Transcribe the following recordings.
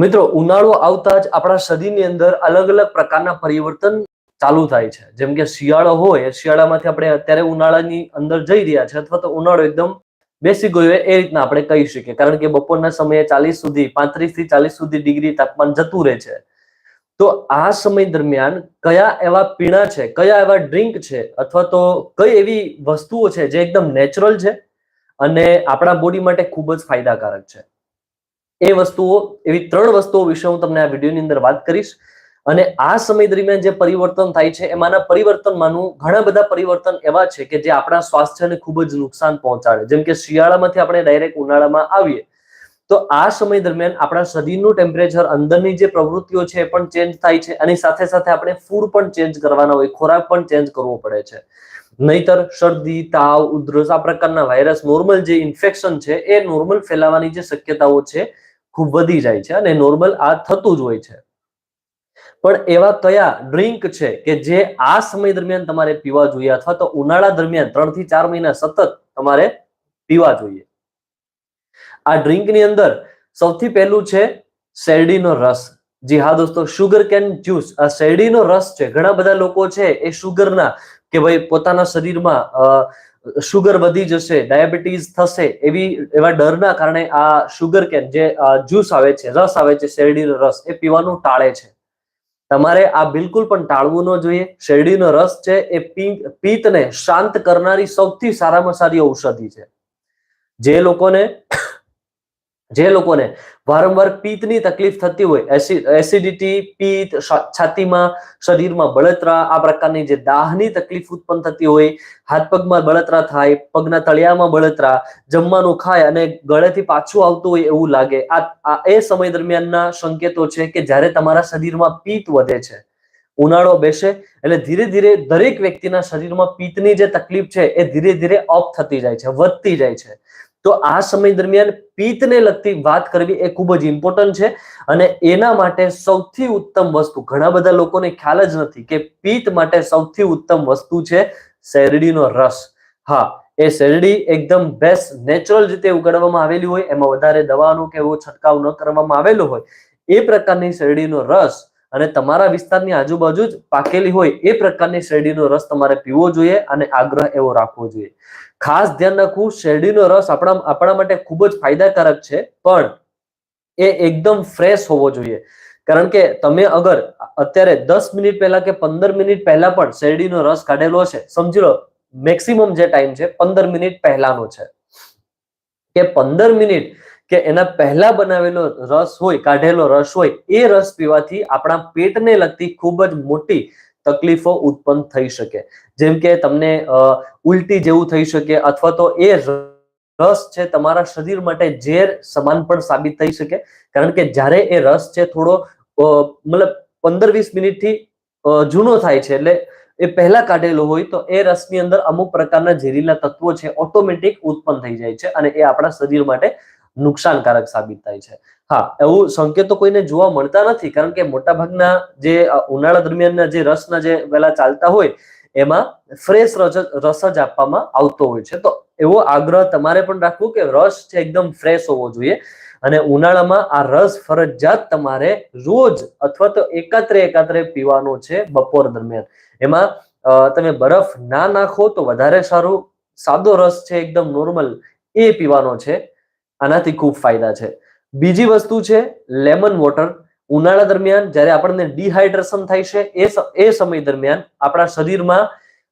મિત્રો, ઉનાળો આવતા જ આપણા શરીરની અંદર અલગ અલગ પ્રકારના પરિવર્તન ચાલુ થાય છે. જેમ કે શિયાળો હોય, શિયાળામાંથી આપણે અત્યારે ઉનાળાની અંદર જઈ રહ્યા છે અથવા તો ઉનાળો એકદમ બેસી ગયો એ રીતના આપણે કહી શકીએ. કારણ કે બપોરના સમયે ચાલીસ સુધી, પાંત્રીસથી ચાલીસ સુધી ડિગ્રી તાપમાન જતું રહે છે. તો આ સમય દરમિયાન કયા એવા પીણા છે, કયા એવા ડ્રિંક છે અથવા તો કઈ એવી વસ્તુઓ છે જે એકદમ નેચરલ છે અને આપણા બોડી માટે ખૂબ જ ફાયદાકારક છે? એ વસ્તુઓ, એવી ત્રણ વસ્તુઓ વિશે હું તમને આ વિડીયોની અંદર વાત કરીશ. અને આ સમય દરમિયાન જે પરિવર્તન થાય છે, એમાંના પરિવર્તનમાંનું ઘણા બધા પરિવર્તન એવા છે કે જે આપણા સ્વાસ્થ્યને ખૂબ જ નુકસાન પહોંચાડે. જેમ કે શિયાળામાંથી આપણે ડાયરેક્ટ ઉનાળામાં આવીએ. તો આ સમય દરમિયાન આપણા શરીરનું ટેમ્પરેચર અંદરની જે પ્રવૃત્તિઓ છે એ પણ ચેન્જ થાય છે. અને સાથે સાથે આપણે ફૂડ પણ ચેન્જ કરવાના હોય, ખોરાક પણ ચેન્જ કરવો પડે છે. નહીતર શરદી, તાવ, ઉધરસ આ પ્રકારના વાયરસ નોર્મલ જે ઇન્ફેક્શન છે એ નોર્મલ ફેલાવાની જે શક્યતાઓ છે ખૂબ વધી જાય છે અને નોર્મલ આ થતું જ હોય છે. પણ એવા કયા ડ્રિંક છે કે જે આ સમય દરમિયાન તમારે પીવા જોઈએ અથવા તો ઉનાળા દરમિયાન ત્રણથી ચાર મહિના સતત તમારે પીવા જોઈએ? આ ડ્રિંકની અંદર સૌથી પહેલું છે શેરડીનો રસ. જી હા દોસ્તો શુગર કેન જ્યુસ આ શેરડીનો રસ છે. ઘણા બધા લોકો છે એ શુગરના કે ભાઈ પોતાના શરીરમાં શુગર વધી જશે ડાયાબિટીસ થશે, એવી, એવા ડરના કારણે આ શુગર કેન જે જ્યુસ આવે છે, રસ આવે છે, શેરડીનો રસ, એ પીવાનું ટાળે છે. તમારે આ બિલકુલ પણ ટાળવું ન જોઈએ. શેરડીનો રસ છે, એ પિત્તને શાંત કરનારી સૌથી સારામાં સારી ઔષધિ છે. જે લોકોને જે લોકોને વારંવાર પિત્તની તકલીફ થતી હોય એસિડિટી, પિત્ત છાતીમાં, શરીરમાં બળતરા, આ પ્રકારની જે દાહની તકલીફ ઉત્પન્ન થતી હોય, હાથ પગમાં બળતરા થાય, પગના તળિયામાં બળતરા, જમવાનું ખાય અને ગળેથી પાછું આવતું હોય એવું લાગે, આ એ સમય દરમિયાનના સંકેતો છે કે જ્યારે તમારા શરીરમાં પિત્ત વધે છે. ઉનાળો બેસે એટલે ધીરે ધીરે દરેક વ્યક્તિના શરીરમાં પિત્તની જે તકલીફ છે એ ધીરે ધીરે ઓફ થતી જાય છે, વધતી જાય છે. તો આ સમય દરમિયાન પિત્તને લગતી વાત કરવી એ ખૂબ જ ઇમ્પોર્ટન્ટ છે અને એના માટે સૌથી ઉત્તમ વસ્તુ, ઘણા બધા લોકોને ખ્યાલ જ નથી કે પિત્ત માટે સૌથી ઉત્તમ વસ્તુ છે શેરડીનો રસ. હા, એ શેરડી એકદમ બેસ્ટ નેચરલ રીતે ઉગાડવામાં આવેલી હોય, એમાં વધારે દવાનો કે એવો છંટકાવ ન કરવામાં આવેલો હોય, એ પ્રકારની શેરડીનો રસ અને તમારા વિસ્તારની આજુબાજુ જ પાકેલી હોય એ પ્રકારની શેરડીનો રસ તમારે પીવો જોઈએ અને આગ્રહ એવો રાખવો જોઈએ. ખાસ ધ્યાન રાખવું, શેરડીનો રસ આપણા આપણા માટે ખૂબ જ ફાયદાકારક છે, પણ એ એકદમ ફ્રેશ હોવો જોઈએ. કારણ કે તમે અગર અત્યારે દસ મિનિટ પહેલા કે પંદર મિનિટ પહેલા પણ શેરડીનો રસ કાઢેલો છે સમજી લો મેક્સિમમ જે ટાઈમ છે, પંદર મિનિટ પહેલાનો છે. કે પંદર મિનિટ કે એના પહેલા બનાવેલો રસ હોય, કાઢેલો રસ હોય, એ રસ પીવાથી આપણા પેટને લગતી ખૂબ જ મોટી તકલીફો ઉત્પન્ન થઈ શકે. જેમ કે તમને ઉલટી જેવું થઈ શકે અથવા તો એ રસ છે તમારા શરીર માટે ઝેર સમાન પણ સાબિત થઈ શકે. કારણ કે જ્યારે એ રસ છે થોડો મતલબ પંદર વીસ મિનિટથી જૂનો થાય છે એટલે એ પહેલા કાઢેલો હોય તો એ રસની અંદર અમુક પ્રકારના ઝેરીલા તત્વો છે, ઓટોમેટિક ઉત્પન્ન થઈ જાય છે અને એ આપણા શરીર માટે નુકસાનકારક સાબિત થાય છે. હા, એવું સંકેતો કોઈને જોવા મળતા નથી, કારણ કે મોટાભાગના જે ઉનાળા દરમિયાનના જે રસના જે પેલા ચાલતા હોય, એમાં ફ્રેશ રસ જ આપવામાં આવતો હોય છે. તો એવો આગ્રહ તમારે પણ રાખવું કે રસ છે એકદમ ફ્રેશ હોવો જોઈએ. અને ઉનાળામાં આ રસ ફરજિયાત તમારે રોજ અથવા તો એકાત્રે એકાત્રે પીવાનો છે બપોર દરમિયાન. એમાં તમે બરફ ના નાખો તો વધારે સારું, સાદો રસ છે એકદમ નોર્મલ એ પીવાનો છે. આનાથી ખૂબ ફાયદા છે. બીજી વસ્તુ છે લેમન વોટર ઉનાળા દરમિયાન જ્યારે આપણને ડિહાઇડ્રેશન થાય છે, એ એ સમય દરમિયાન આપણા શરીરમાં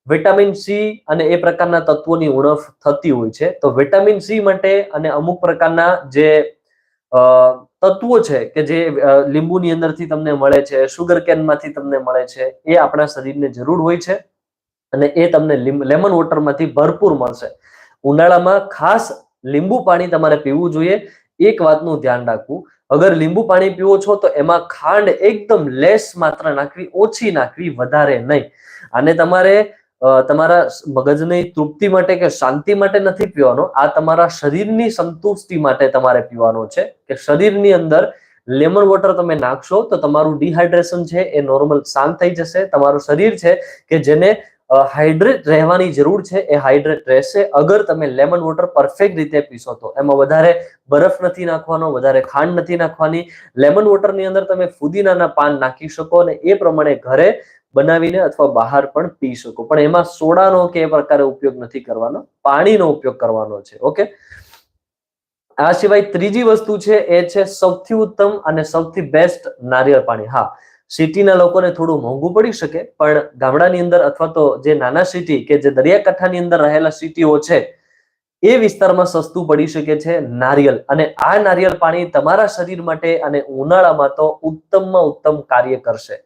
વિટામિન સી અને એ પ્રકારના તત્વોની ઉણપ થતી હોય છે. તો વિટામિન સી માટે અને અમુક પ્રકારના જે તત્વો છે કે જે લીંબુની અંદરથી તમને મળે છે શુગર કેનમાંથી તમને મળે છે, એ આપણા શરીરને જરૂર હોય છે અને એ તમને લેમન વોટરમાંથી ભરપૂર મળશે. ઉનાળામાં ખાસ લીંબુ પાણી તમારે પીવું જોઈએ. એક વાતનું ધ્યાન રાખવું. અગર લીંબુ પાણી પીવો છો તો એમાં ખાંડ એકદમ લેસ માત્રા નાખવી, ઓછી નાખવી, વધારે નહીં. અને તમારે તમારા મગજની તૃપ્તિ માટે કે શાંતિ માટે નથી પીવાનો. આ તમારા શરીરની સંતુષ્ટિ માટે તમારે પીવાનો છે કે શરીરની અંદર લેમન વોટર તમે નાખશો તો તમારું ડિહાઇડ્રેશન છે એ નોર્મલ શાંત થઈ જશે. તમારું શરીર છે કે જેને હાઇડ્રેટ રહેવાની જરૂર છે, એ હાઇડ્રેટ રહેશે. અગર તમે લેમન વોટર પરફેક્ટ રીતે પીશો તો. એમાં વધારે બરફ નથી નાખવાનો, વધારે ખાંડ નથી નાખવાની. લેમન વોટરની અંદર તમે ફુદીનાના પાન નાખી શકો અને એ પ્રમાણે ઘરે બનાવીને અથવા બહાર પણ પી શકો. પણ એમાં સોડાનો કે એ પ્રકારે ઉપયોગ નથી કરવાનો, પાણીનો ઉપયોગ કરવાનો છે. ઓકે? આ સિવાય ત્રીજી વસ્તુ છે, એ છે સૌથી ઉત્તમ અને સૌથી બેસ્ટ નારિયેળ પાણી. હા. સિટીના લોકોને થોડું મોંઘું પડી શકે, પણ ગામડાની અંદર અથવા તો જે નાના સિટી કે જે દરિયાકાંઠાની અંદર રહેલા સિટીઓ છે, એ વિસ્તારમાં સસ્તું પડી શકે છે નારિયેલ. અને આ નારિયેલ પાણી તમારા શરીર માટે અને ઉનાળામાં તો ઉત્તમમાં ઉત્તમ કાર્ય કરશે.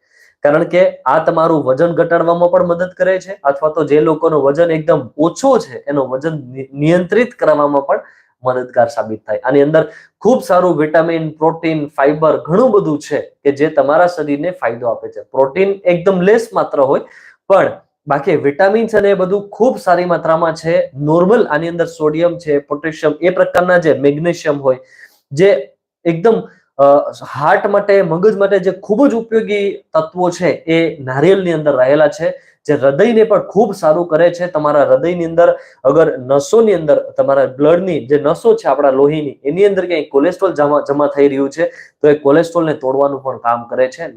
કારણ કે આ તમારું વજન ઘટાડવામાં પણ મદદ કરે છે, અથવા તો જે લોકોનો વજન એકદમ ઓછો છે, એનો વજન નિયંત્રિત કરવામાં પણ મદદગાર સાબિત થાય. આની અંદર ખૂબ સારું વિટામિન, પ્રોટીન ફાઈબર ઘણું બધું છે કે જે તમારા શરીરને ફાયદો આપે છે. પ્રોટીન એકદમ લેસ માત્ર હોય, પણ બાકી વિટામિન્સ અને એ બધું ખૂબ સારી માત્રામાં છે. નોર્મલ આની અંદર સોડિયમ છે, પોટેશિયમ એ પ્રકારના જે મેગ્નેશિયમ હોય, જે એકદમ હાર્ટ માટે, મગજ માટે જે ખૂબ જ ઉપયોગી તત્વો છે એ નારિયેળની અંદર રહેલા છે. જે હૃદયને પણ ખૂબ સારું કરે છે. તમારા હૃદયની અંદર અગર નસોની અંદર તમારા બ્લડની જે નસો છે આપણા લોહીની, એની અંદર ક્યાંય કોલેસ્ટ્રોલ જમા જમા થઈ રહ્યું છે, તો એ કોલેસ્ટ્રોલને તોડવાનું પણ કામ કરે છે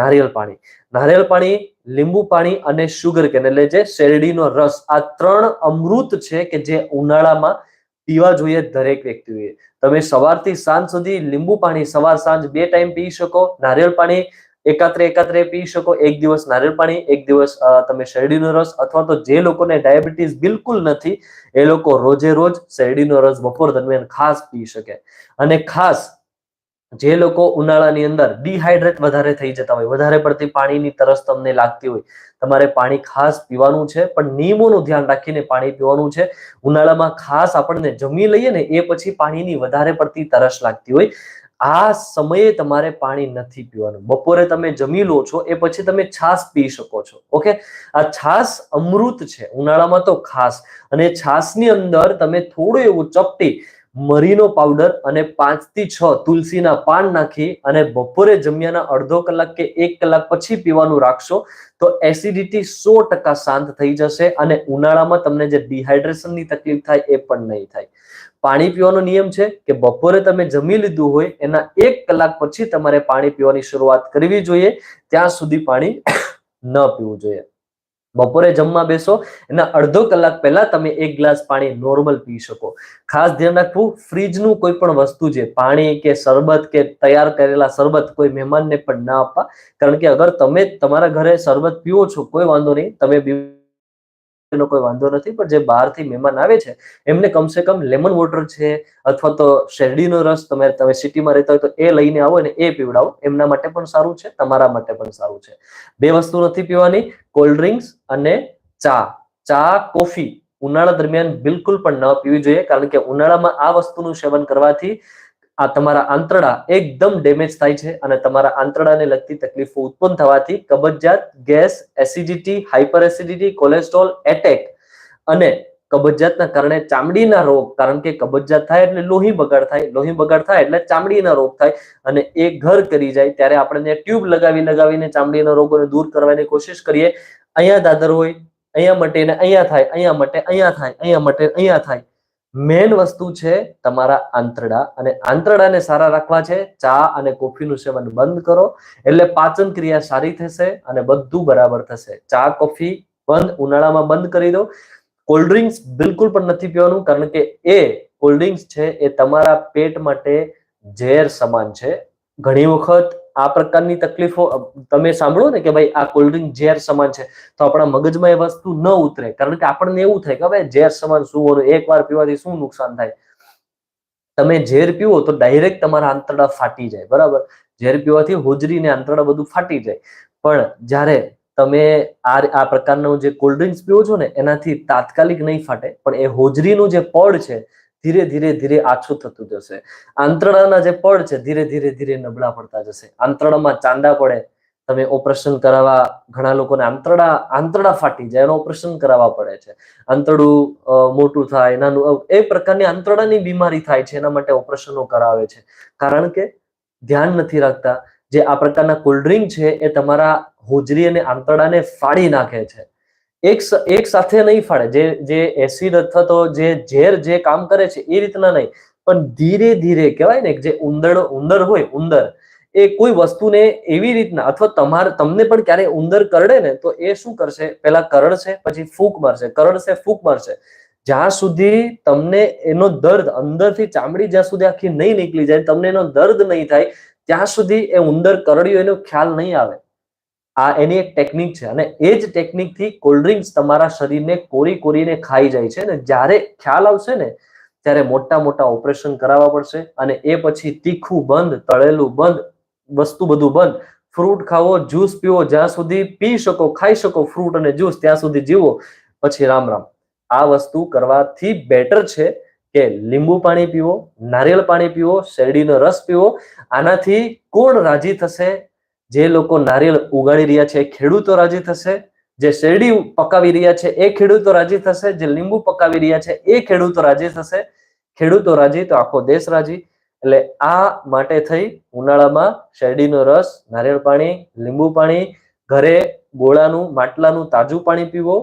નારિયેળ પાણી. નારિયેળ પાણી, લીંબુ પાણી અને શુગર કેન એટલે જે શેરડીનો રસ. આ ત્રણ અમૃત છે કે જે ઉનાળામાં પીવા જોઈએ દરેક વ્યક્તિએ. તમે સવારથી સાંજ સુધી લીંબુ પાણી સવાર સાંજ બે ટાઈમ પી શકો. નારિયેળ પાણી એકાત્રે એકાત્રે પી શકો, એક દિવસ નારિયેળ પાણી, એક દિવસ તમે શેરડીનો રસ અથવા તો જે લોકોને ડાયાબિટીસ બિલકુલ નથી, એ લોકો રોજે રોજ શેરડીનો રસ બપોર દરમિયાન ખાસ પી શકે. અને ખાસ જે લોકો ઉનાળાની અંદર ડિહાઇડ્રેટ વધારે થઈ જતા હોય, વધારે પડતી પાણીની તરસ તમને લાગતી હોય, તમારે પાણી ખાસ પીવાનું છે, પણ નિયમોનું ધ્યાન રાખીને પાણી પીવાનું છે. ઉનાળામાં ખાસ આપણને જમી લઈએ ને, એ પછી પાણીની વધારે પડતી તરસ લાગતી હોય. આ સમયે તમારે પાણી નથી પીવાનું. બપોરે તમે જમી લો છો, એ પછી તમે છાસ પી શકો છો. ઓકે? આ છાસ અમૃત છે, ઉનાળામાં તો ખાસ. અને છાસની અંદર તમે થોડું એવું ચપટી મરીનો પાવડર અને પાંચથી છ તુલસીના પાન નાખી અને બપોરે જમ્યાના અડધો કલાક કે એક કલાક પછી પીવાનું રાખશો, તો એસિડિટી સો ટકા શાંત થઈ જશે અને ઉનાળામાં તમને જે ડિહાઇડ્રેશનની તકલીફ થાય એ પણ નહીં થાય. પાણી પીવાનો નિયમ છે કે બપોરે તમે જમી લીધું હોય એના એક કલાક પછી તમારે પાણી પીવાની શરૂઆત કરવી જોઈએ. ત્યાં સુધી પાણી ન પીવું જોઈએ. બપોરે જમવા બેસો એના અડધો કલાક પહેલા તમે એક ગ્લાસ પાણી નોર્મલ પી શકો. ખાસ ધ્યાન રાખવું, ફ્રીજનું કોઈ પણ વસ્તુ છે, પાણી કે શરબત કે તૈયાર કરેલા શરબત કોઈ મહેમાનને પણ ના આપવા. કારણ કે અગર તમે તમારા ઘરે શરબત પીવો છો, કોઈ વાંધો નહીં, તમે એનો કોઈ વાંધો નથી, પણ જે બહારથી મહેમાન આવે છે, એમને કમસે કમ લેમન વોટર છે, અથવા તો શેરડીનો રસ તમે તમે સિટીમાં રહેતા હોય તો એ લઈને આવો ને એ પીવડાવો. એમના માટે પણ સારું છે, તમારા માટે પણ સારું છે. બે વસ્તુ નથી પીવાની કોલ્ડ ડ્રિંક્સ અને ચા. ચા, કોફી ઉનાળા દરમિયાન બિલકુલ પણ ન પીવી જોઈએ, કારણ કે ઉનાળામાં આ વસ્તુનું સેવન કરવાથી આ તમારા આંતરડા એકદમ ડેમેજ થાય છે અને તમારા આંતરડાને લગતી તકલીફો ઉત્પન્ન થવાથી કબજિયાત gas acidity hyper acidity cholesterol attack અને કબજિયાતના કારણે ચામડીના રોગ, કારણ કે કબજિયાત થાય એટલે લોહી બગાડ થાય, લોહી બગાડ થાય એટલે ચામડીના રોગ થાય અને એ ઘર કરી જાય ત્યારે આપણે ટ્યુબ લગાવી, લગાવીને ચામડીના રોગોને દૂર કરવાની કોશિશ કરીએ. અહીંયા દાદર હોય, અહીંયા માટે અહીંયા થાય, અહીંયા માટે, અહીંયા થાય, અહીંયા માટે, અહીંયા થાય. મેન વસ્તુ છે તમારા આંતરડા. અને આંતરડાને સારા રાખવા છે. ચા અને કોફીનું સેવન બંધ કરો. એટલે પાચન ક્રિયા સારી થશે અને બધું બરાબર થશે. ચા, કોફી બંધ ઉનાળામાં બંધ કરી દો. કોલ્ડ ડ્રિંક્સ બિલકુલ પણ નથી પીવાનું, કારણ કે એ કોલ્ડ ડ્રિંક્સ છે એ તમારા પેટ માટે ઝેર સમાન છે. ઘણી વખત આ પ્રકારની તકલીફો તમે સાંભળો ને કે ભાઈ આ કોલ્ડ ડ્રિંક ઝેર સમાન છે, તો આપણા મગજમાં એ વસ્તુ ન ઉતરે. કારણ કે આપણને એવું થાય કે ભાઈ ઝેર સમાન શું એક વાર પીવાથી શું નુકસાન થાય? તમે ઝેર પીવો તો ડાયરેક્ટ તમારા આંતરડા ફાટી જાય, બરાબર? ઝેર પીવાથી હોજરી ને આંતરડા બધું ફાટી જાય. પણ જ્યારે તમે આ આ પ્રકારનું જે કોલ્ડ ડ્રિંક્સ પીવો છો ને, એનાથી તાત્કાલિક નહીં ફાટે, પણ એ હોજરીનું જે પડ છે ધીરે ધીરે ધીરે આછું થતું જશે. આંતરડાના જે પડ છે, ધીરે ધીરે ધીરે નબળા પડતા જશે. આંતરડામાં ચાંદા પડે. તમે ઓપરેશન કરાવવા, ઘણા લોકોને આંતરડા આંતરડા ફાટી જાય એનું ઓપરેશન કરાવવા પડે છે. આંતરડું મોટું થાય, નાનું એ પ્રકારની આંતરડાની બીમારી થાય છે, એના માટે ઓપરેશનો કરાવે છે. કારણ કે ધ્યાન નથી રાખતા. જે આ પ્રકારના કોલ્ડ ડ્રિંક છે, એ તમારા હોજરી અને આંતરડાને ફાડી નાખે છે. એક એક સાથે નહીં ફાડે. જે જે એસિડ અથવા તો જે ઝેર જે કામ કરે છે, એ રીતના નહીં. પણ ધીરે ધીરે કહેવાય ને જે ઉંદર ઉંદર હોય, ઉંદર, એ કોઈ વસ્તુને એવી રીતના અથવા તમારે, તમને પણ ક્યારે ઉંદર કરડે ને, તો એ શું કરશે? પહેલા કરડશે પછી ફૂંક મારશે. કરડશે ફૂંક મારશે. જ્યાં સુધી તમને એનો દર્દ અંદરથી ચામડી જ્યાં સુધી આખી નહીં નીકળી જાય, તમને એનો દર્દ નહીં થાય, ત્યાં સુધી એ ઉંદર કરડ્યો, એનો ખ્યાલ નહીં આવે. આ એની એક ટેકનિક છે. અને એ જ ટેકનિકથી કોલ્ડ ડ્રિંક્સ તમારા શરીરને કોરી કોરીને ખાઈ જાય છે. અને જ્યારે ખ્યાલ આવશે ને, ત્યારે મોટા મોટા ઓપરેશન કરાવવા પડશે. અને એ પછી તીખું બંધ, તળેલું બંધ, વસ્તુ બધું બંધ. ફ્રૂટ ખાવો જ્યુસ પીવો, જ્યાં સુધી પી શકો, ખાઈ શકો ફ્રૂટ અને જ્યુસ ત્યાં સુધી જીવો. પછી રામ રામ. આ વસ્તુ કરવાથી બેટર છે કે લીંબુ પાણી પીવો, નારિયેળ પાણી પીવો, શેરડીનો રસ પીવો. આનાથી કોણ રાજી થશે? જે લોકો નારિયેળ ઉગાડી રહ્યા છે એ ખેડૂતો રાજી થશે. જે શેરડી પકાવી રહ્યા છે, એ ખેડૂતો રાજી થશે. જે લીંબુ પકાવી રહ્યા છે, એ ખેડૂતો રાજી થશે. ખેડૂતો રાજી તો આખો દેશ રાજી. એટલે આ માટે થઈ ઉનાળામાં શેરડીનો રસ, નારિયેળ પાણી, લીંબુ પાણી, ઘરે ગોળાનું, માટલાનું તાજું પાણી પીવો.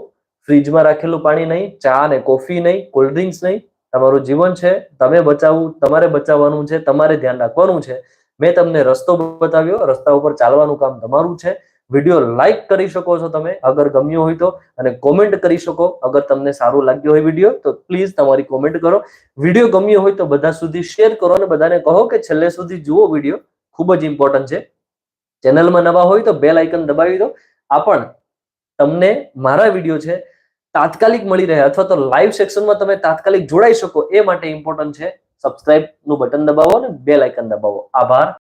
ફ્રીજમાં રાખેલું પાણી નહીં, ચા ને કોફી નહીં કોલ્ડ ડ્રિંક્સ નહીં. તમારું જીવન છે, તમે બચાવવું તમારે બચાવવાનું છે, તમારે ધ્યાન રાખવાનું છે. મેં તમને રસ્તો બતાવ્યો, રસ્તા ઉપર ચાલવાનું કામ તમારું છે. વીડિયો લાઈક કરી શકો છો તમે, અગર ગમ્યો હોય તો, અને કોમેન્ટ કરી શકો, અગર તમને સારું લાગ્યો હોય વીડિયો, તો પ્લીઝ તમારી કોમેન્ટ કરો. વીડિયો ગમ્યો હોય તો બધા સુધી શેર કરો અને બધાને કહો કે છેલ્લે સુધી જુઓ વીડિયો, ખૂબ જ ઇમ્પોર્ટન્ટ છે. ચેનલમાં નવા હોય તો બેલ આઇકન દબાવી દો. આ પણ તમને મારા વીડિયો છે, તાત્કાલિક મળી રહે અથવા તો લાઈવ સેક્શનમાં તમે તાત્કાલિક જોડાઈ શકો, એ માટે ઇમ્પોર્ટન્ટ છે. સબસ્ક્રાઇબનું બટન દબાવો અને બેલ આઇકન દબાવો. આભાર.